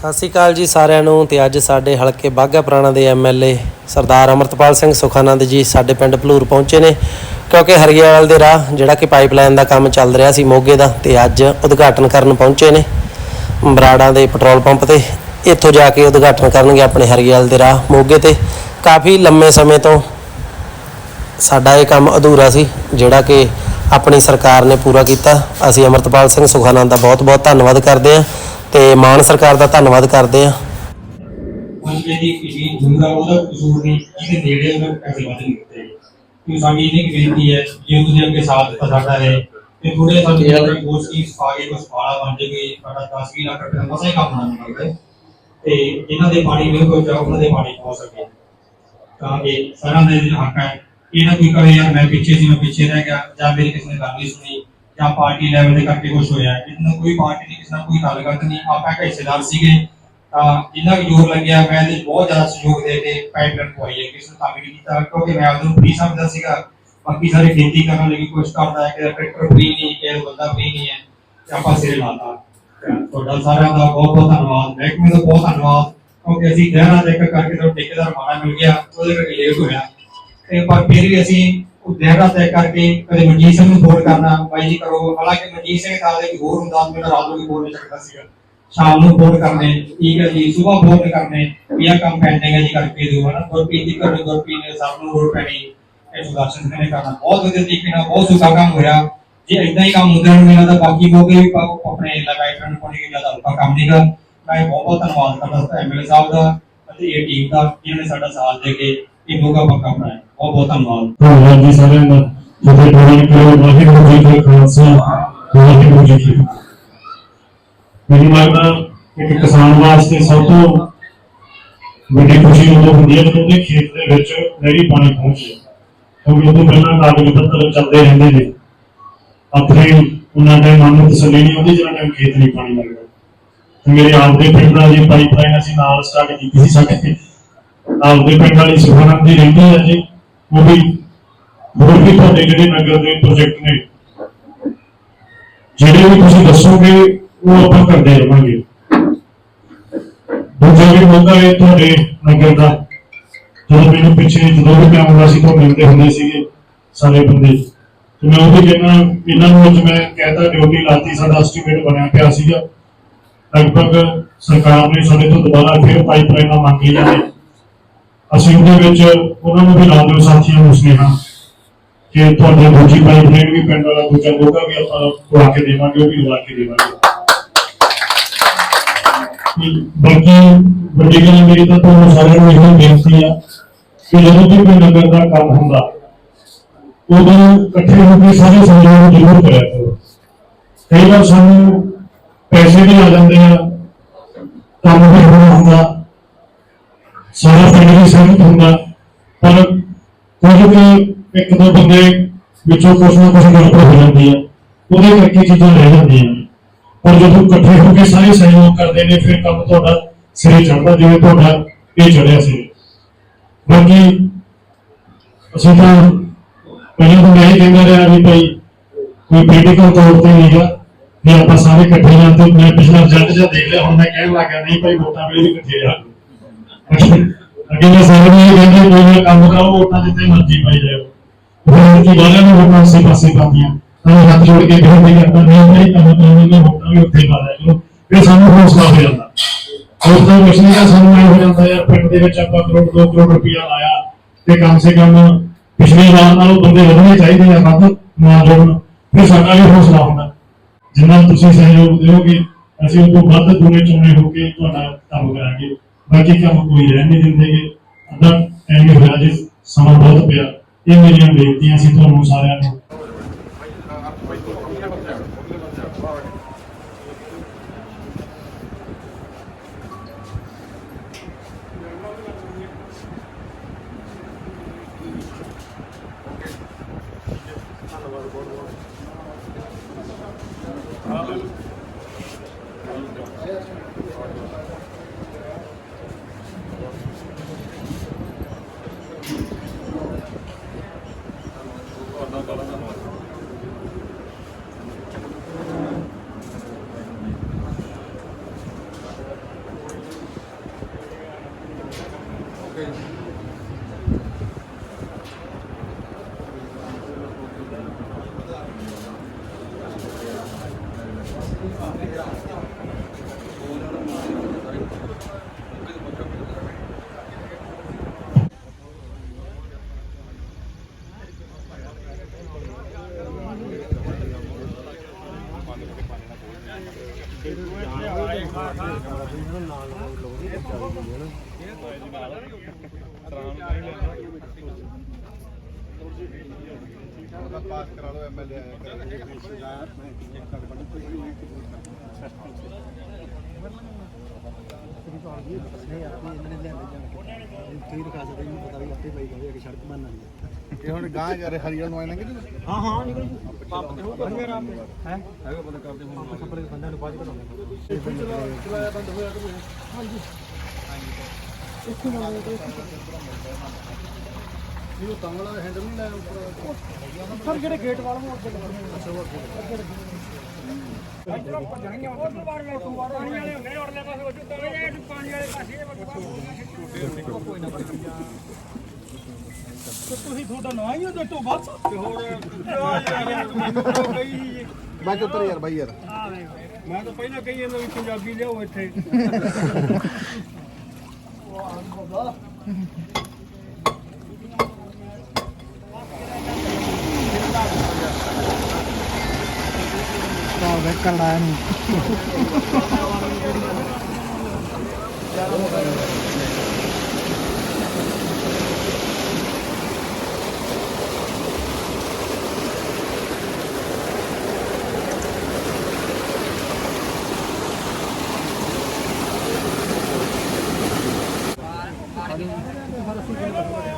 ਸਤਿ ਸ਼੍ਰੀ ਅਕਾਲ ਜੀ ਸਾਰਿਆਂ ਨੂੰ ਤੇ ਅੱਜ ਸਾਡੇ ਹਲਕੇ ਬਾਘਾ ਪੁਰਾਣਾ ਦੇ ਐਮਐਲਏ ਸਰਦਾਰ ਅਮਰਤਪਾਲ ਸਿੰਘ ਸੁਖਾਨੰਦ ਜੀ ਸਾਡੇ ਪਿੰਡ ਭਲੂਰ ਪਹੁੰਚੇ ਨੇ, ਕਿਉਂਕਿ ਹਰੀਆਵਾਲ ਦੇ ਰਾਹ ਜਿਹੜਾ ਕਿ ਪਾਈਪਲਾਈਨ ਦਾ ਕੰਮ ਚੱਲ ਰਿਹਾ ਸੀ ਮੋਗੇ ਦਾ ਤੇ ਅੱਜ ਉਦਘਾਟਨ ਕਰਨ ਪਹੁੰਚੇ ਨੇ। ਬਰਾੜਾਂ ਦੇ ਪੈਟਰੋਲ ਪੰਪ ਤੇ ਇੱਥੋਂ ਜਾ ਕੇ ਉਦਘਾਟਨ ਕਰਨਗੇ ਆਪਣੇ ਹਰੀਆਵਾਲ ਦੇ ਰਾਹ ਮੋਗੇ ਤੇ। ਕਾਫੀ ਲੰਮੇ ਸਮੇਂ ਤੋਂ ਸਾਡਾ ਇਹ ਕੰਮ ਅਧੂਰਾ ਸੀ, ਜਿਹੜਾ ਕਿ ਆਪਣੀ ਸਰਕਾਰ ਨੇ ਪੂਰਾ ਕੀਤਾ। ਅਸੀਂ ਅਮਰਤਪਾਲ ਸਿੰਘ ਸੁਖਾਨੰਦ ਦਾ ਬਹੁਤ-ਬਹੁਤ ਧੰਨਵਾਦ ਕਰਦੇ ਹਾਂ। ਤੇ ਮਾਨ ਸਰਕਾਰ ਦਾ ਧੰਨਵਾਦ ਕਰਦੇ ਹਾਂ। ਹੁਣ ਜਿਹੜੀ ਕਿਸੇ ਦੂਰਾ ਉਹਦਾ ਕਸੂਰ ਨਹੀਂ ਜਿਹਦੇ ਨੇੜੇ ਉਹਨਾਂ ਪੈਸੇ ਵੱਧ ਨਹੀਂ ਦਿੱਤੇ। ਕਿ ਸਾਡੀ ਇਹਨੇ ਇੱਕ ਬੇਨਤੀ ਹੈ, ਜੇ ਤੁਸੀਂ ਅੱਗੇ ਸਾਥ ਦਿੱਤਾ ਸਾਡਾ ਹੈ ਤੇ ਥੋੜੇ ਸਾਨੂੰ ਜਿਹੜਾ ਕੋਰਸ ਕੀ ਸਫਾ ਕੇ ਕੁਝ ਪਾਲਾ ਬਣ ਜਾਵੇ, ਸਾਡਾ 10 20 ਲੱਖ ਰੁਪਏ ਦਾ ਮਸਾ ਹੀ ਕੰਮ ਨਾ ਨਿਕਲਦਾ ਤੇ ਇਹਨਾਂ ਦੇ ਪਾਣੀ ਨਹੀਂ ਕੋਈ ਜਾਓ ਉਹਨਾਂ ਦੇ ਪਾਣੀ ਪਹੁੰਚ ਸਕੇ। ਤਾਂ ਕਿ ਸਾਰਿਆਂ ਦਾ ਇਹ ਹੱਕ ਹੈ। ਇਹ ਨਾ ਕੋਈ ਕਵੇ ਯਾਰ, ਮੈਂ ਪਿੱਛੇ ਸੀ, ਮੈਂ ਪਿੱਛੇ ਰਹਿ ਗਿਆ, ਜਾਂ ਮੇਰੀ ਕਿਸੇ ਨੇ ਗੱਲ ਨਹੀਂ ਸੁਣੀ ਜਾਂ ਪਾਰਟੀ ਲੈਵਲ ਦੇ ਕਰਕੇ ਕੁਝ ਹੋਇਆ ਇਹਨਾਂ ਕੋਈ ਪਾਰਟੀ ਨਹੀਂ ਕਿਸੇ ਨਾਲ ਕੋਈ ਤਾਲੁਕਾਤ ਨਹੀਂ, ਆਪਾਂ ਇੱਕ ਹਿੱਸੇਦਾਰ ਸੀਗੇ, ਤਾਂ ਜਿੰਨਾ ਵੀ ਜੋਰ ਲੱਗਿਆ, ਮੈਂ ਇਹਦੇ ਬਹੁਤ ਜ਼ਿਆਦਾ ਸਹਿਯੋਗ ਦੇ ਕੇ ਪਾਈਪਲਾਈਨ ਪਵਾਈ ਹੈ, ਕਿਸੇ ਕੰਮ ਨਹੀਂ ਕੀਤਾ, ਕਿਉਂਕਿ ਮੈਂ ਆਪਨੂੰ ਫ੍ਰੀ ਸਮਝਦਾ ਸੀਗਾ, ਬਾਕੀ ਸਾਰੇ ਖੇਤੀ ਕਰਨ ਲਈ ਕੁਝ ਕਰਦਾ ਹੈ ਕਿ ਟਰੈਕਟਰ ਫ੍ਰੀ ਨਹੀਂ ਕਿ ਬੰਦਾ ਫ੍ਰੀ ਨਹੀਂ ਹੈ, ਤੇ ਆਪਾਂ ਸਿਰੇ ਲਾਤਾ। ਤੁਹਾਡਾ ਸਾਰਿਆਂ ਦਾ ਬਹੁਤ ਬਹੁਤ ਧੰਨਵਾਦ, ਮਹਿਕਮੇ ਦਾ ਬਹੁਤ ਧੰਨਵਾਦ, ਕਿਉਂਕਿ ਅਸੀਂ ਦਹਿਰਾ ਦੇ ਕਰਕੇ ਤੋਂ ਠੇਕੇਦਾਰ ਮਾਣਾ ਮਿਲ ਗਿਆ, ਉਹਦੇ ਕਰਕੇ ਲੇਟ ਹੋਇਆ। ਤੇ ਪਰ ਫਿਰ ਵੀ ਅਸੀਂ ਉਹ ਦਹਿਰਾ ਤੈਅ ਕਰਕੇ ਕਦੇ ਮਨਜੀਤ ਸਿੰਘ ਨੂੰ ਫੋਨ ਕਰਨਾ, ਬਾਈ ਜੀ ਕਰੋ। ਹਾਲਾਂਕਿ ਮਨਜੀਤ ਸਿੰਘ ਨਾਲ ਦੇ ਹੋਰ ਹੁੰਦਾ ਮੇਰਾ ਰਾਤ ਨੂੰ ਫੋਨ ਨਹੀਂ ਚੱਕਦਾ ਸੀਗਾ। ਸ਼ਾਮ ਨੂੰ ਫੋਨ ਕਰਨੇ, ਠੀਕ ਹੈ ਜੀ, ਸਵੇਰ ਫੋਨ ਕਰਨੇ, ਵੀ ਕੰਮ ਪੈਂਡਿੰਗ ਹੈ ਜੀ, ਕਰਕੇ ਦਿਓ ਹਨਾ। ਗੁਰਪ੍ਰੀਤ ਦੀ ਕਰਨੀ ਗੁਰਪ੍ਰੀਤ ਨੇ ਸਭ ਨੂੰ ਲੋੜ ਪੈਣੀ ਇਹ ਸੁਦਰਸ਼ਨ ਸਿੰਘ ਨੇ ਕਰਨਾ। ਬਹੁਤ ਵਧੀਆ ਤਰੀਕੇ ਨਾਲ, ਬਹੁਤ ਸੁਖਾ ਕੰਮ ਹੋਇਆ। ਜੇ ਇਦਾਂ ਹੀ ਕੰਮ ਹੁੰਦੇ ਰਹਿਣਗੇ ਤਾਂ ਬਾਕੀ ਮੌਕੇ ਵੀ ਆਪਣੇ ਲਗਾਈ ਕਰਨ ਕੋਲ ਜ਼ਿਆਦਾ ਹਲਕਾ ਕੰਮ ਨਹੀਂਗਾ। ਮੈਂ ਬਹੁਤ ਬਹੁਤ ਧੰਨਵਾਦ ਕਰਦਾ ਐਮਐਲਏ ਸਾਹਿਬ ਦਾ ਅਤੇ ਇਹ ਟੀਮ ਦਾ, ਜਿਨ੍ਹਾਂ ਨੇ ਸਾਡਾ ਸਾਥ ਦੇ ਕੇ ਇਹ ਮੌਕਾ ਪੱਕਾ ਬਣਾਇਆ। ਬਹੁਤ ਬਹੁਤ ਧੰਨਵਾਦ। ਧੰਨਵਾਦ ਜੀ ਸਾਰਿਆਂ ਦਾ। ਜਿੱਥੇ ਪ੍ਰਵਾਨ ਕਰੋ ਵਾਹਿਗੁਰੂ ਜੀ ਕਾ ਖਾਲਸਾ ਵਾਹਿਗੁਰੂ ਜੀ ਕੀ ਫਤਿਹ। ਮੈਨੂੰ ਲੱਗਦਾ ਇੱਕ ਕਿਸਾਨ ਵਾਸਤੇ ਸਭ ਤੋਂ ਵੱਡੀ ਖੁਸ਼ੀ ਉਦੋਂ ਹੁੰਦੀ ਹੈ ਜਦੋਂ ਉਹਦੇ ਖੇਤ ਦੇ ਵਿੱਚ ਨਹਿਰੀ ਪਾਣੀ ਪਹੁੰਚ। ਕਿਉਂਕਿ ਉਦੋਂ ਪਹਿਲਾਂ ਕਾਗਜ਼ ਪੱਤਰ ਚੱਲਦੇ ਰਹਿੰਦੇ ਨੇ। ਆਪਣੇ ਉਹਨਾਂ ਦੇ ਮਨ ਨੂੰ ਤਸੱਲੀ ਨਹੀਂ ਹੁੰਦੀ ਜਦੋਂ ਟਾਈਮ ਖੇਤ ਨਹੀਂ ਪਾਣੀ ਲੱਗਦਾ ਮੇਰੇ ਆਪਦੇ ਪਿੰਡ ਦਾ ਜੀ ਪਾਈਪਲਾਈਨ ਅਸੀਂ ਨਾਲ ਸਟਾਰਟ ਕੀਤੀ ਸੀ ਸਾਡੇ। ਆਪਦੇ ਪਿੰਡ ਵਾਲੀ ਸੁਖਾਨੰਦ ਦੀ ਰਹਿੰਦੀ ਹੈ ਜੀ। ਉਹ ਵੀ ਹੋਰ ਵੀ ਤੁਹਾਡੇ ਜਿਹੜੇ ਨਗਰ ਦੇ ਪ੍ਰੋਜੈਕਟ ਨੇ, ਜਿਹੜੇ ਵੀ ਤੁਸੀਂ ਦੱਸੋਗੇ, ਉਹ ਆਪਾਂ ਕਰਦੇ ਰਵਾਂਗੇ। ਦੂਜਾ ਵੀ ਮੌਕਾ ਹੈ ਤੁਹਾਡੇ ਨਗਰ ਦਾ, ਜਦੋਂ ਮੈਨੂੰ ਪਿੱਛੇ ਜਦੋਂ ਵੀ ਕੰਮ ਹੁੰਦਾ ਸੀ, ਤਾਂ ਮਿਲਦੇ ਹੁੰਦੇ ਸੀਗੇ ਸਾਰੇ ਬੰਦੇ। ਤੇ ਮੈਂ ਉਹ ਵੀ ਕਹਿੰਦਾ ਇਹਨਾਂ ਨੂੰ ਅੱਜ ਮੈਂ ਕਹਿਤਾ ਡਿਊਟੀ ਲਾਤੀ ਸਾਡਾ ਐਸਟੀਮੇਟ ਬਣਿਆ ਪਿਆ ਸੀਗਾ। ਲਗਭਗ ਸਰਕਾਰ ਨੇ ਸਾਡੇ ਤੋਂ ਦੁਬਾਰਾ ਫਿਰ ਪਾਈਪਲਾਈਨਾਂ ਮੰਗੀ ਜਾਂਦੇ। ਅਸੀਂ ਉਹਦੇ ਵਿੱਚ ਉਹਨਾਂ ਨੂੰ ਵੀ ਲਾ ਦਿਓ ਸਾਥੀਆਂ ਨੂੰ ਸੁਨੇਹਾ ਕਿ ਤੁਹਾਡੇ ਦੂਜੀ ਪਾਈਪਲਾਈਨ ਵੀ ਪਿੰਡ ਵਾਲਾ ਦੂਜਾ ਲੋਗਾ ਵੀ ਆਪਾਂ ਲਵਾ ਕੇ ਦੇਵਾਂਗੇ, ਉਹ ਵੀ ਲਵਾ ਕੇ ਦੇਵਾਂਗੇ। ਬਾਕੀ ਵੱਡੀ ਗੱਲ ਮੇਰੀ ਤਾਂ ਤੁਹਾਨੂੰ ਸਾਰਿਆਂ ਨੂੰ ਇਹ ਬੇਨਤੀ ਆ ਕਿ ਜਦੋਂ ਵੀ ਕੋਈ ਨਗਰ ਦਾ ਕੰਮ ਹੁੰਦਾ, ਉਦੋਂ ਇਕੱਠੇ ਹੋ ਕੇ ਸਾਰੇ ਸਹਿਯੋਗ ਜ਼ਰੂਰ ਕਰਿਆ ਕਰੋ। ਕਈ ਵਾਰ ਸਾਨੂੰ ਪੈਸੇ ਵੀ ਆ ਜਾਂਦੇ ਆ, ਕੰਮ ਵੀ ਹੋਣਾ ਹੁੰਦਾ, ਸਾਰਾ ਵੀ ਸਹਿਮਤ ਹੁੰਦਾ ਪਰ ਕੁਝ ਕੁ ਇੱਕ ਦੋ ਬੰਦੇ ਵਿੱਚੋਂ ਕੁਛ ਨਾ ਕੁਛ ਗੜਬੜ ਹੋ ਜਾਂਦੀ ਹੈ ਉਹਦੇ ਕਰਕੇ ਚੀਜ਼ਾਂ ਰਹਿ ਜਾਂਦੀਆਂ ਨੇ ਪਰ ਜਦੋਂ ਇਕੱਠੇ ਹੋ ਕੇ ਸਾਰੇ ਸਹਿਯੋਗ ਕਰਦੇ ਨੇ ਫਿਰ ਕੰਮ ਤੁਹਾਡਾ ਸਿਰੇ ਚੜ੍ਹਦਾ ਜਿਵੇਂ ਤੁਹਾਡਾ ਇਹ ਚੜਿਆ ਸੀ ਬਾਕੀ ਅਸੀਂ ਤਾਂ ਪਹਿਲਾਂ ਤਾਂ ਮੈਂ ਇਹ ਕਹਿੰਦਾ ਰਿਹਾ ਵੀ ਭਾਈ ਕੋਈ ਪੋਲੀਟੀਕਲ ਤੌਰ ਤੇ ਨਹੀਂਗਾ ਵੀ ਆਪਾਂ ਸਾਰੇ ਇਕੱਠੇ ਜਾਂ ਤੇ ਮੈਂ ਪਿਛਲਾ ਰਿਜ਼ਲਟ ਜਾਂ ਦੇਖ ਲਿਆ ਹੁਣ ਮੈਂ ਕਹਿਣ ਲੱਗਾ ਨਹੀਂ ਭਾਈ ਵੋਟਾਂ ਵੇਲੇ ਵੀ ਇਕੱਠੇ ਆ ਅੱਗੇ ਮੈਂ ਸਾਰੇ ਇਹ ਕਹਿੰਦੇ ਕੋਈ ਕੰਮ ਕਰੋ ਵੋਟਾਂ ਜਿੱਤੇ ਮਰਜ਼ੀ ਪਾਈ ਜਾਓ ਫਿਰ ਕੀ ਵਾਲਿਆਂ ਨੂੰ ਵੋਟਾਂ ਸੇ ਪਾਸੇ ਪਾਉਂਦੀਆਂ ਤਾਂ ਹੱਥ ਜੋੜ ਕੇ ਬੇਨਤੀ ਕਰਦਾ ਨਹੀਂ ਨਹੀਂ ਕੰਮ ਕਰਾਂਗੇ ਵੋਟਾਂ ਵੀ ਉੱਥੇ ਪਾ ਦਿਆ ਕਰੋ ਫਿਰ ਸਾਨੂੰ ਹੌਸਲਾ ਹੋ ਜਾਂਦਾ। ਹੋਰ ਕੁਛ ਨਹੀਂ ਗਾ, ਸਾਨੂੰ ਇਹ ਹੋ ਜਾਂਦਾ ਯਾਰ ਪਿੰਡ ਦੇ ਵਿੱਚ ਆਪਾਂ ਕਰੋੜ 2 ਕਰੋੜ ਰੁਪਇਆ ਲਾਇਆ ਤੇ ਕਮ ਸੇ ਕਮ ਪਿਛਲੇ ਵਾਰ ਨਾਲੋਂ ਬੰਦੇ ਵਧਣੇ ਚਾਹੀਦੇ ਆ ਵੱਧ ਨਾ ਜੋੜਨ। ਫਿਰ ਸਾਡਾ ਵੀ ਹੌਸਲਾ ਹੁੰਦਾ। ਜਿੰਨਾ ਤੁਸੀਂ ਸਹਿਯੋਗ ਦਿਓਗੇ ਅਸੀਂ ਉਹ ਤੋਂ ਵੱਧ ਦੂਰੇ ਚੋਣੇ ਹੋ ਕੇ ਤੁਹਾਡਾ ਕੰਮ ਕਰਾਂਗੇ। ਬਾਕੀ ਕੰਮ ਕੋਈ ਰਹਿਣ ਨਹੀਂ ਦਿੰਦੇਗੇ ਅੱਧਾ ਐਵੇਂ ਹੋਇਆ ਜੀ ਸਮਾਂ ਬਹੁਤ ਪਿਆ ਇਹ ਮੇਰੀਆਂ ਬੇਨਤੀਆਂ ਸੀ ਤੁਹਾਨੂੰ ਸਾਰਿਆਂ ਨੂੰ ਪਾਸ ਕਰਾ ਲਓ ਐਮਐਲਏ ਆਇਆ ਕਰੇ ਸ਼ਿਕਾਇਤ ਮੈਂ ਚੈੱਕ ਕਰ ਬਣੀ ਕੋਈ ਨਹੀਂ ਇਹ ਹੁਣ ਗਾਂ ਜਾ ਰਹੇ ਹਰੀਆ ਨੂੰ ਲੰਗੇ ਜੀ ਹਾਂ ਹਾਂ ਨਿਕਲ ਪੰਪ ਤੇ ਹੋਊਗਾ ਫਿਰ ਆਪ ਹੈ? ਹੈਗਾ ਪਤਾ ਕਰਦੇ ਹੁਣ ਆਪਾਂ ਸਪਰੇ ਬੰਦਿਆਂ ਨੂੰ ਬਾਅਦ ਕਰਾਂਗੇ ਚਲਾਇਆ ਬੰਦ ਹੋਇਆ ਕਿ ਹਾਂਜੀ। ਇਹ ਤਾਂ ਵਾਲਾ ਹੈਂਡਲ ਨਹੀਂ ਲਾਇਆ ਉੱਪਰ? ਸਰ ਜਿਹੜੇ ਗੇਟ ਵਾਲ ਨੂੰ ਅੱਗੇ ਅੱਛਾ ਉਹ ਅੱਗੇ ਤੁਸੀਂ ਤੁਹਾਡਾ ਨਾ ਹੀ ਹੋ ਤੋਂ ਬਸ ਤੇ ਹੋਰ ਬਾਅਦ ਉੱਤਰ ਯਾਰ ਬਾਈ ਯਾਰ। ਮੈਂ ਤਾਂ ਪਹਿਲਾਂ ਕਹੀ ਜਾਂਦਾ ਵੀ ਪੰਜਾਬੀ ਲਿਆਓ ਇੱਥੇ।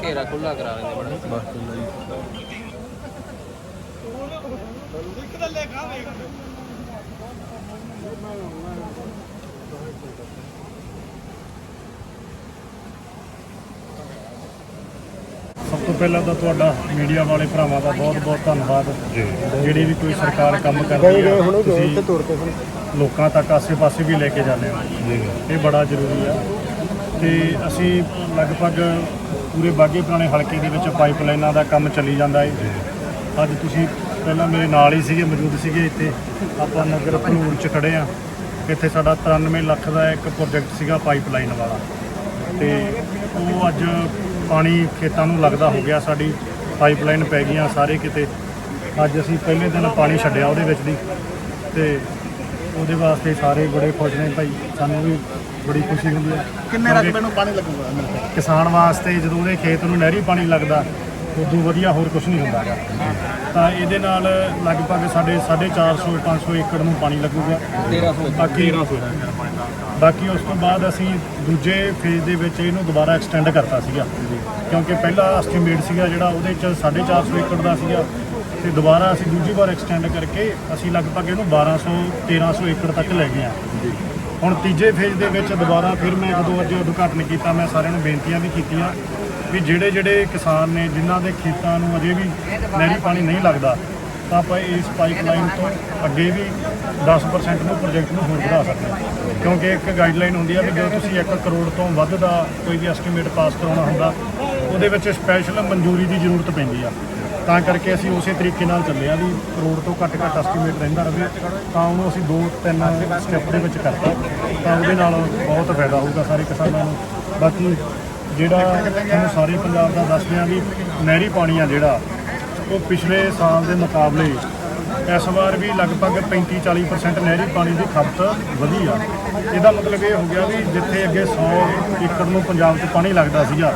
ਘੇਰਾ ਖੁੱਲਾ ਕਰਾ ਲੈਂਦੇ ਬੜਾ ਸਭ ਤੋਂ ਪਹਿਲਾਂ ਤਾਂ ਤੁਹਾਡਾ ਮੀਡੀਆ ਵਾਲੇ ਭਰਾਵਾਂ ਦਾ ਬਹੁਤ-ਬਹੁਤ ਧੰਨਵਾਦ। ਜਿਹੜੀ ਵੀ ਕੋਈ ਸਰਕਾਰ ਕੰਮ ਕਰਦੀ ਹੈ ਤੁਸੀਂ ਲੋਕਾਂ ਤੱਕ ਆਸੇ-ਪਾਸੇ ਵੀ ਲੈ ਕੇ ਜਾਂਦੇ ਹੋ। ਇਹ ਬੜਾ ਜ਼ਰੂਰੀ ਆ। ਤੇ ਅਸੀਂ ਲਗਭਗ ਪੂਰੇ ਬਾਗੇ ਪੁਰਾਣੇ ਹਲਕੇ ਦੇ ਵਿੱਚ ਪਾਈਪਲਾਈਨਾਂ ਦਾ ਕੰਮ ਚੱਲੀ ਜਾਂਦਾ ਹੈ ਅੱਜ ਤੁਸੀਂ ਪਹਿਲਾਂ ਮੇਰੇ ਨਾਲ ਹੀ ਸੀਗੇ ਮੌਜੂਦ ਸੀਗੇ ਇੱਥੇ। ਆਪਾਂ ਨਗਰ ਭਨੂਰ ਚ ਖੜੇ ਆ। ਇੱਥੇ ਸਾਡਾ 93 ਲੱਖ ਦਾ ਇੱਕ ਪ੍ਰੋਜੈਕਟ ਸੀਗਾ ਪਾਈਪਲਾਈਨ ਵਾਲਾ। ਤੇ ਉਹ ਅੱਜ ਪਾਣੀ ਖੇਤਾਂ ਨੂੰ ਲੱਗਦਾ ਹੋ ਗਿਆ ਸਾਡੀ ਪਾਈਪਲਾਈਨ ਪੈ ਗਈਆਂ ਸਾਰੇ ਕਿਤੇ। ਅੱਜ ਅਸੀਂ ਪਹਿਲੇ ਦਿਨ ਪਾਣੀ ਛੱਡਿਆ ਉਹਦੇ ਵਿੱਚ ਦੀ ਤੇ ਉਹਦੇ ਵਾਸਤੇ ਸਾਰੇ ਬੜੇ ਖੁਸ਼ ਨੇ ਭਾਈ। ਸਾਨੂੰ ਵੀ ਬੜੀ ਖੁਸ਼ੀ ਹੁੰਦੀ ਹੈ। ਕਿੰਨੇ ਰਕਬੇ ਨੂੰ ਪਾਣੀ ਲੱਗੂਗਾ? ਕਿਸਾਨ ਵਾਸਤੇ ਜਦੋਂ ਉਹਦੇ ਖੇਤ ਨੂੰ ਨਹਿਰੀ ਪਾਣੀ ਲੱਗਦਾ ਉਦੋਂ ਵਧੀਆ ਹੋਰ ਕੁਝ ਨਹੀਂ ਹੁੰਦਾ ਗਾ ਤਾਂ ਇਹਦੇ ਨਾਲ ਲਗਭਗ ਸਾਡੇ 450 500 ਏਕੜ ਨੂੰ ਪਾਣੀ ਲੱਗੂਗਾ। 1300 ਬਾਕੀ 1300 ਬਾਕੀ ਉਸ ਤੋਂ ਬਾਅਦ ਅਸੀਂ ਦੂਜੇ ਫੇਜ਼ ਦੇ ਵਿੱਚ ਇਹਨੂੰ ਦੁਬਾਰਾ ਐਕਸਟੈਂਡ ਕਰਤਾ ਸੀਗਾ। ਕਿਉਂਕਿ ਪਹਿਲਾ ਐਸਟੀਮੇਟ ਸੀਗਾ ਜਿਹੜਾ ਉਹਦੇ ਚ 450 ਏਕੜ ਦਾ ਸੀਗਾ। ਤੇ ਦੁਬਾਰਾ ਅਸੀਂ ਦੂਜੀ ਵਾਰ ਐਕਸਟੈਂਡ ਕਰਕੇ ਅਸੀਂ ਲਗਭਗ ਇਹਨੂੰ 1200 1300 ਏਕੜ ਤੱਕ ਲੈ ਗਏ ਆ ਹੁਣ ਤੀਜੇ ਫੇਜ਼ ਦੇ ਵਿੱਚ ਦੁਬਾਰਾ ਫਿਰ ਮੈਂ ਜਦੋਂ ਅੱਜ ਉਦਘਾਟਨ ਕੀਤਾ ਮੈਂ ਸਾਰਿਆਂ ਨੂੰ ਬੇਨਤੀਆਂ ਵੀ ਕੀਤੀਆਂ ਵੀ ਜਿਹੜੇ ਜਿਹੜੇ ਕਿਸਾਨ ਨੇ, ਜਿਨ੍ਹਾਂ ਦੇ ਖੇਤਾਂ ਨੂੰ ਅਜੇ ਵੀ ਨਹਿਰੀ ਪਾਣੀ ਨਹੀਂ ਲੱਗਦਾ, ਤਾਂ ਆਪਾਂ ਇਸ ਪਾਈਪਲਾਈਨ ਤੋਂ ਅੱਗੇ ਵੀ 10% ਨੂੰ ਪ੍ਰੋਜੈਕਟ ਨੂੰ ਹੋਰ ਵਧਾ ਸਕਦੇ ਹਾਂ। ਕਿਉਂਕਿ ਇੱਕ ਗਾਈਡਲਾਈਨ ਹੁੰਦੀ ਹੈ ਵੀ ਜੇ ਤੁਸੀਂ 1 ਕਰੋੜ ਤੋਂ ਵੱਧ ਦਾ ਕੋਈ ਵੀ ਐਸਟੀਮੇਟ ਪਾਸ ਕਰਾਉਣਾ ਹੁੰਦਾ, ਉਹਦੇ ਵਿੱਚ ਸਪੈਸ਼ਲ ਮਨਜ਼ੂਰੀ ਦੀ ਜ਼ਰੂਰਤ ਪੈਂਦੀ ਆ। ਤਾਂ ਕਰਕੇ ਅਸੀਂ ਉਸੇ ਤਰੀਕੇ ਨਾਲ ਚੱਲੇ ਆ ਵੀ ਕਰੋੜ ਤੋਂ ਘੱਟ ਘੱਟ ਐਸਟੀਮੇਟ ਰਹਿੰਦਾ ਰਹੇ, ਤਾਂ ਉਹਨੂੰ ਅਸੀਂ ਦੋ ਤਿੰਨ ਸਟੈਪ ਦੇ ਵਿੱਚ ਕਰਤਾ, ਤਾਂ ਉਹਦੇ ਨਾਲ ਬਹੁਤ ਫਾਇਦਾ ਹੋਊਗਾ ਸਾਰੇ ਕਿਸਾਨਾਂ ਨੂੰ। ਬਾਕੀ ਜਿਹੜਾ ਤੁਹਾਨੂੰ ਸਾਰੇ ਪੰਜਾਬ ਦਾ ਦੱਸਦੇ ਆ ਵੀ ਨਹਿਰੀ ਪਾਣੀ ਆ ਜਿਹੜਾ ਉਹ ਪਿਛਲੇ ਸਾਲ ਦੇ ਮੁਕਾਬਲੇ ਇਸ ਵਾਰ ਵੀ ਲਗਭਗ 35-40% ਨਹਿਰੀ ਪਾਣੀ ਦੀ ਖਪਤ ਵਧੀ ਆ। ਇਹਦਾ ਮਤਲਬ ਇਹ ਹੋ ਗਿਆ ਵੀ ਜਿੱਥੇ ਅੱਗੇ 100 ਏਕੜ ਨੂੰ ਪੰਜਾਬ 'ਚ ਪਾਣੀ ਲੱਗਦਾ ਸੀਗਾ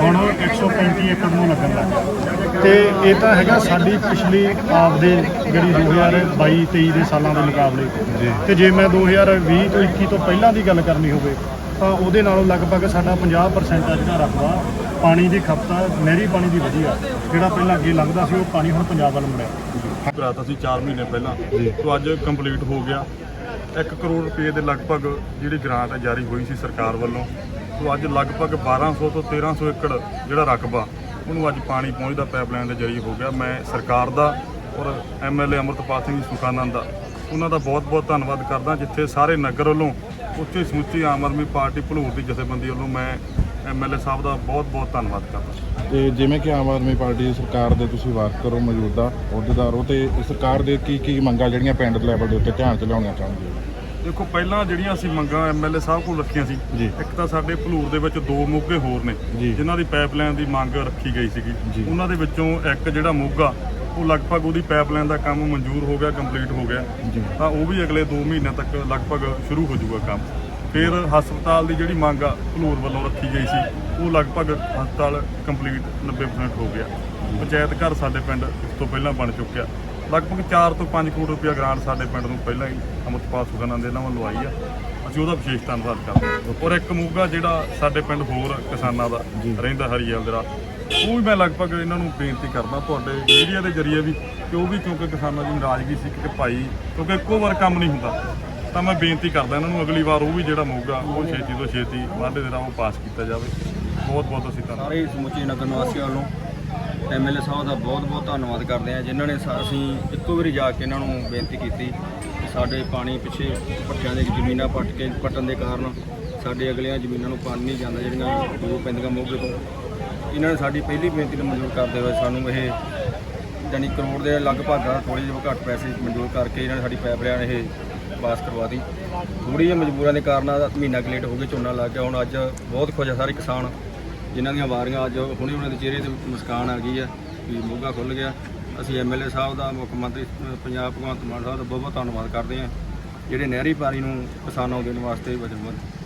ਹੁਣ 135 ਏਕੜ ਨੂੰ ਲੱਗਣ ਲੱਗ ਤੇ ਇਹ ਤਾਂ ਹੈਗਾ ਸਾਡੀ ਪਿਛਲੀ ਆਪਦੇ ਜਿਹੜੀ 2022 23 ਦੇ ਸਾਲਾਂ ਦੇ ਮੁਕਾਬਲੇ। ਤੇ ਜੇ ਮੈਂ 2020 ਤੋਂ 21 ਤੋਂ ਪਹਿਲਾਂ ਦੀ ਗੱਲ ਕਰਨੀ ਹੋਵੇ ਤਾਂ ਉਹਦੇ ਨਾਲੋਂ ਲਗਭਗ ਸਾਡਾ 50% ਆ ਜਿਹੜਾ ਰਕਬਾ ਪਾਣੀ ਦੀ ਖਪਤ ਨਹਿਰੀ ਪਾਣੀ ਦੀ ਵਧੀ ਆ ਜਿਹੜਾ ਪਹਿਲਾਂ ਅੱਗੇ ਲੰਘਦਾ ਸੀ ਉਹ ਪਾਣੀ ਹੁਣ ਪੰਜਾਬ ਵੱਲ ਮੁੜਿਆ। ਕਰਾਤਾ ਸੀ 4 ਮਹੀਨੇ ਪਹਿਲਾਂ ਤੋਂ ਅੱਜ ਕੰਪਲੀਟ ਹੋ ਗਿਆ। 1 ਕਰੋੜ ਰੁਪਏ ਦੇ ਲਗਭਗ ਜਿਹੜੀ ਗ੍ਰਾਂਟ ਜਾਰੀ ਹੋਈ ਸੀ ਸਰਕਾਰ ਵੱਲੋਂ। ਤੋਂ ਅੱਜ ਲਗਭਗ 1200 ਤੋਂ 1300 ਏਕੜ ਜਿਹੜਾ ਰਕਬਾ ਉਹਨੂੰ ਅੱਜ ਪਾਣੀ ਪਹੁੰਚਦਾ ਪਾਈਪਲਾਈਨ ਦੇ ਜ਼ਰੀਏ ਹੋ ਗਿਆ। ਮੈਂ ਸਰਕਾਰ ਦਾ ਔਰ ਐਮਐਲਏ ਅਮਰਤਪਾਲ ਸਿੰਘ ਸੁਖਾਨੰਦ ਦਾ ਉਹਨਾਂ ਦਾ ਬਹੁਤ-ਬਹੁਤ ਧੰਨਵਾਦ ਕਰਦਾ ਜਿੱਥੇ ਸਾਰੇ ਨਗਰ ਵੱਲੋਂ ਉੱਚੀ ਸਮੁੱਚੀ ਆਮ ਆਦਮੀ ਪਾਰਟੀ ਭਲੂਰ ਦੀ ਜਥੇਬੰਦੀ ਵੱਲੋਂ ਮੈਂ ਐਮਐਲਏ ਸਾਹਿਬ ਦਾ ਬਹੁਤ-ਬਹੁਤ ਧੰਨਵਾਦ ਕਰਦਾ ਤੇ ਜਿਵੇਂ ਕਿ ਆਮ ਆਦਮੀ ਪਾਰਟੀ ਸਰਕਾਰ ਦੇ ਤੁਸੀਂ ਵਰਕਰ ਹੋ ਮੌਜੂਦਾ ਅਹੁਦੇਦਾਰ ਹੋ ਤੇ ਸਰਕਾਰ ਦੇ ਕੀ ਕੀ ਮੰਗਾਂ ਜਿਹੜੀਆਂ ਪਿੰਡ ਲੈਵਲ ਦੇ ਉੱਤੇ ਧਿਆਨ ਚ ਲਿਆਉਣੀਆਂ ਚਾਹੁੰਦੇ ਹੋ ਦੇਖੋ ਪਹਿਲਾਂ ਜਿਹੜੀਆਂ ਅਸੀਂ ਮੰਗਾਂ ਐਮਐਲਏ ਸਾਹਿਬ ਕੋਲ ਰੱਖੀਆਂ ਸੀ। ਇੱਕ ਤਾਂ ਸਾਡੇ ਭਲੂਰ ਦੇ ਵਿੱਚ ਦੋ ਮੋਗੇ ਹੋਰ ਨੇ। ਜਿਨ੍ਹਾਂ ਦੀ ਪਾਈਪਲਾਈਨ ਦੀ ਮੰਗ ਰੱਖੀ ਗਈ ਸੀਗੀ। ਉਹਨਾਂ ਦੇ ਵਿੱਚੋਂ ਇੱਕ ਜਿਹੜਾ ਮੋਗਾ ਉਹ ਲਗਭਗ ਉਹਦੀ ਪਾਈਪਲਾਈਨ ਦਾ ਕੰਮ ਮਨਜ਼ੂਰ ਹੋ ਗਿਆ ਕੰਪਲੀਟ ਹੋ ਗਿਆ। ਤਾਂ ਉਹ ਵੀ ਅਗਲੇ 2 ਮਹੀਨਿਆਂ ਤੱਕ ਲਗਭਗ ਸ਼ੁਰੂ ਹੋ ਜਾਊਗਾ ਕੰਮ। ਫਿਰ ਹਸਪਤਾਲ ਦੀ ਜਿਹੜੀ ਮੰਗ ਆ ਭਲੂਰ ਵੱਲੋਂ ਰੱਖੀ ਗਈ ਸੀ ਉਹ ਲਗਭਗ ਹਸਪਤਾਲ ਕੰਪਲੀਟ 90% ਹੋ ਗਿਆ। ਪੰਚਾਇਤ ਘਰ ਸਾਡੇ ਪਿੰਡ ਇਸ ਤੋਂ ਪਹਿਲਾਂ ਬਣ ਚੁੱਕਿਆ। ਲਗਭਗ 4 ਤੋਂ 5 ਕਰੋੜ ਰੁਪਇਆ ਗ੍ਰਾਂਟ ਸਾਡੇ ਪਿੰਡ ਨੂੰ ਪਹਿਲਾਂ ਹੀ ਅਮਰਪਾਲ ਸੁਖਾਨੰਦ ਇਹਨਾਂ ਵੱਲੋਂ ਆਈ ਆ। ਅਸੀਂ ਉਹਦਾ ਵਿਸ਼ੇਸ਼ ਧੰਨਵਾਦ ਕਰਦੇ ਹਾਂ। ਔਰ ਇੱਕ ਮੋਗਾ ਜਿਹੜਾ ਸਾਡੇ ਪਿੰਡ ਹੋਰ ਕਿਸਾਨਾਂ ਦਾ ਰਹਿੰਦਾ ਹਰੀਆਲ ਦਾ ਉਹ ਵੀ ਮੈਂ ਲਗਭਗ ਇਹਨਾਂ ਨੂੰ ਬੇਨਤੀ ਕਰਦਾ ਤੁਹਾਡੇ ਮੀਡੀਆ ਦੇ ਜ਼ਰੀਏ ਵੀ ਕਿ ਉਹ ਵੀ ਕਿਉਂਕਿ ਕਿਸਾਨਾਂ ਦੀ ਨਾਰਾਜ਼ਗੀ ਸੀ ਕਿ ਭਾਈ ਕਿਉਂਕਿ ਇੱਕੋ ਵਾਰ ਕੰਮ ਨਹੀਂ ਹੁੰਦਾ, ਤਾਂ ਮੈਂ ਬੇਨਤੀ ਕਰਦਾ ਇਹਨਾਂ ਨੂੰ ਅਗਲੀ ਵਾਰ ਉਹ ਵੀ ਜਿਹੜਾ ਮੋਗਾ, ਉਹ ਛੇਤੀ ਤੋਂ ਛੇਤੀ ਵਾਅਦੇ ਦੇ ਰਾਹ ਉਹ ਪਾਸ ਕੀਤਾ ਜਾਵੇ। ਬਹੁਤ ਬਹੁਤ ਅਸੀਂ ਧੰਨਵਾਦ। ਸਾਰੇ ਸਮੁੱਚੇ ਨਗਰ ਨਿਵਾਸੀਆਂ ਵੱਲੋਂ ਐਮਐਲਏ ਸਾਹਿਬ ਦਾ ਬਹੁਤ-ਬਹੁਤ ਧੰਨਵਾਦ ਕਰਦੇ ਹਾਂ, ਜਿਨ੍ਹਾਂ ਨੇ ਸਾ- ਅਸੀਂ ਇੱਕੋ ਵਾਰੀ ਜਾ ਕੇ ਇਹਨਾਂ ਨੂੰ ਬੇਨਤੀ ਕੀਤੀ ਕਿ ਸਾਡੇ ਪਾਣੀ ਪਿੱਛੇ ਪੱਠਿਆਂ ਦੇ ਜ਼ਮੀਨਾਂ ਪੱਟ ਕੇ, ਪੱਟਣ ਦੇ ਕਾਰਨ ਸਾਡੇ ਅਗਲੀਆਂ ਜ਼ਮੀਨਾਂ ਨੂੰ ਪਾਣੀ ਨਹੀਂ ਜਾਂਦਾ, ਜਿਹੜੀਆਂ ਦੂਰ ਪੈਂਦੀਆਂ ਮੋਗੇ ਤੋਂ। ਇਹਨਾਂ ਨੇ ਸਾਡੀ ਪਹਿਲੀ ਬੇਨਤੀ ਨੂੰ ਮਨਜ਼ੂਰ ਕਰਦੇ ਹੋਏ ਸਾਨੂੰ ਇਹ ਜਾਨੀ ਕਰੋੜ ਦੇ ਲਗਭਗ ਥੋੜੀ ਜਿਹੀ ਘੱਟ ਪੈਸੇ ਮਨਜ਼ੂਰ ਕਰਕੇ ਇਹਨਾਂ ਨੇ ਸਾਡੀ ਪਾਈਪਲਾਈਨ ਇਹ ਪਾਸ ਕਰਵਾ ਦਿੱਤੀ। ਥੋੜੀ ਜਿਹੀ ਮਜਬੂਰਾਂ ਦੇ ਕਾਰਨ ਆ, ਮਹੀਨਾ ਕੁ ਲੇਟ ਹੋ ਗਿਆ, ਝੋਨਾ ਲੱਗ ਗਿਆ। ਹੁਣ ਅੱਜ ਬਹੁਤ ਖੁਸ਼ ਆ ਸਾਰੇ ਕਿਸਾਨ, ਜਿਨ੍ਹਾਂ ਦੀਆਂ ਵਾਰੀਆਂ ਅੱਜ ਹੁਣੇ ਉਹਨਾਂ ਦੇ ਚਿਹਰੇ ਤੇ ਮੁਸਕਾਨ ਆ ਗਈ ਆ ਵੀ ਮੋਗਾ ਖੁੱਲ ਗਿਆ। ਅਸੀਂ ਐਮਐਲਏ ਸਾਹਿਬ ਦਾ, ਮੁੱਖ ਮੰਤਰੀ ਪੰਜਾਬ ਭਗਵੰਤ ਮਾਨ ਸਾਹਿਬ ਦਾ ਬਹੁਤ ਬਹੁਤ ਧੰਨਵਾਦ ਕਰਦੇ ਹਾਂ ਜਿਹੜੇ ਨਹਿਰੀ ਪਾਣੀ ਨੂੰ ਕਿਸਾਨਾਂ ਨੂੰ ਦੇਣ ਵਾਸਤੇ ਵਚਨਬੱਧ।